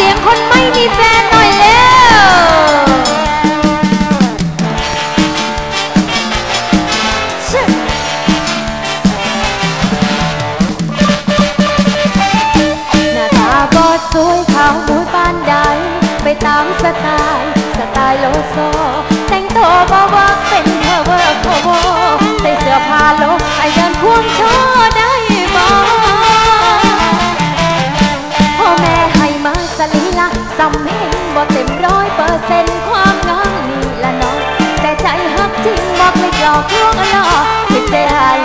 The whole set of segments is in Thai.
เสียงคนไม่มีแฟนหน่อยเร็วหน้าตาบอดสวยขาวมูปานใด ไปตามสไตล์ สไตล์โลโซ แต่งตัวเบาๆ We don't thương anh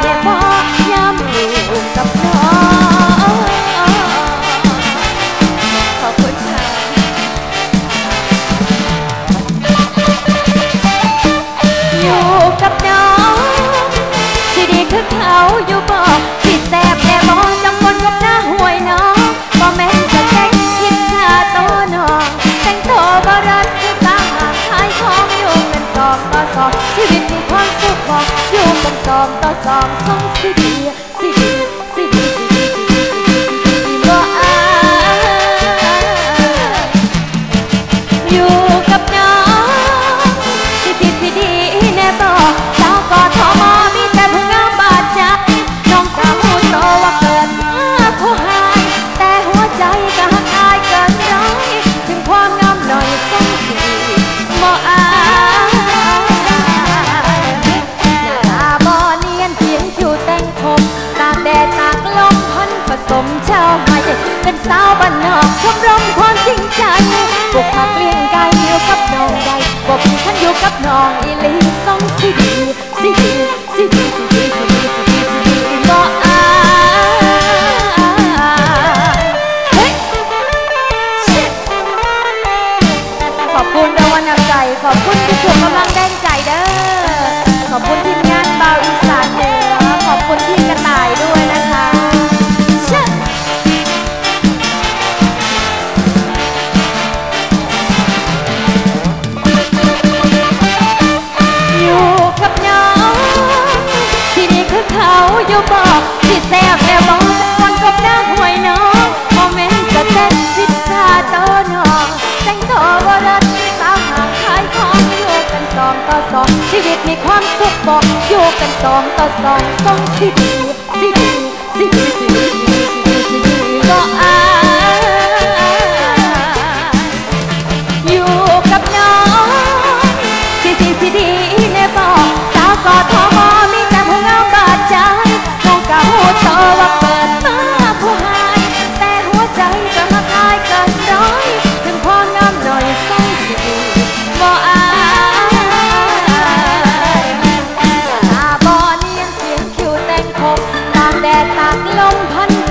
song song ta song song si địa. ใจบุกมาเปลี่ยนกายอยู่กับน้องใดบอกพี่ฉันอยู่กับน้องอีลีสองสิดีสิดีสิดีสิดีสิดีสิดีสิดีบ่อายเฮ้ยขอบคุณดางวัลนำใจขอบคุณทุกคนกำลังได้ องต่อสองชีวิตมีความสุขบอกอยู่กันสองต่อสองสองสิดีสิดีสิดีสิดี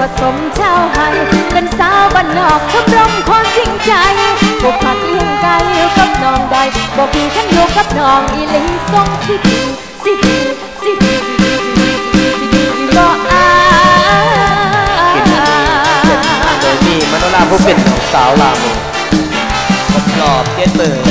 ผสมชาวไทยเป็นสาวบ้านนอกขับรมความจริงใจปลูกผักเลี้ยงไก่กับน้องได้บอกพี่ฉันอยู่กับน้องอีหลีทรงสิดีสิดีสิดีสิดีสิก็อาเจ็ดโดยมีมโนราผู้เป็นสาวลาโมกรอบเจ็ดเปิด